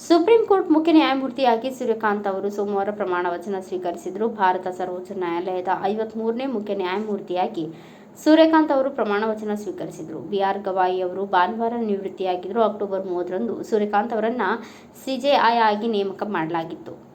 Supreme court ಮುಖ್ಯ ನ್ಯಾಯಮೂರ್ತಿಯಾಗಿ ಸೂರ್ಯಕಾಂತ್ ಅವರು ಸೋಮವಾರ ಪ್ರಮಾಣ ವಚನ ಸ್ವೀಕರಿಸಿದರು. ಭಾರತ ಸರ್ವೋಚ್ಚ ನ್ಯಾಯಾಲಯದ ಐವತ್ಮೂರನೇ ಮುಖ್ಯ ನ್ಯಾಯಮೂರ್ತಿಯಾಗಿ ಸೂರ್ಯಕಾಂತ್ ಅವರು ಪ್ರಮಾಣ ವಚನ ಸ್ವೀಕರಿಸಿದರು. ಬಿಆರ್ ಗವಾಯಿ ಅವರು ಭಾನುವಾರ ನಿವೃತ್ತಿಯಾಗಿದ್ದರು ಅಕ್ಟೋಬರ್ ಮೂವತ್ತರಂದು ಸೂರ್ಯಕಾಂತ್ ಅವರನ್ನು ಸಿಜೆಐ ಆಗಿ ನೇಮಕ ಮಾಡಲಾಗಿತ್ತು.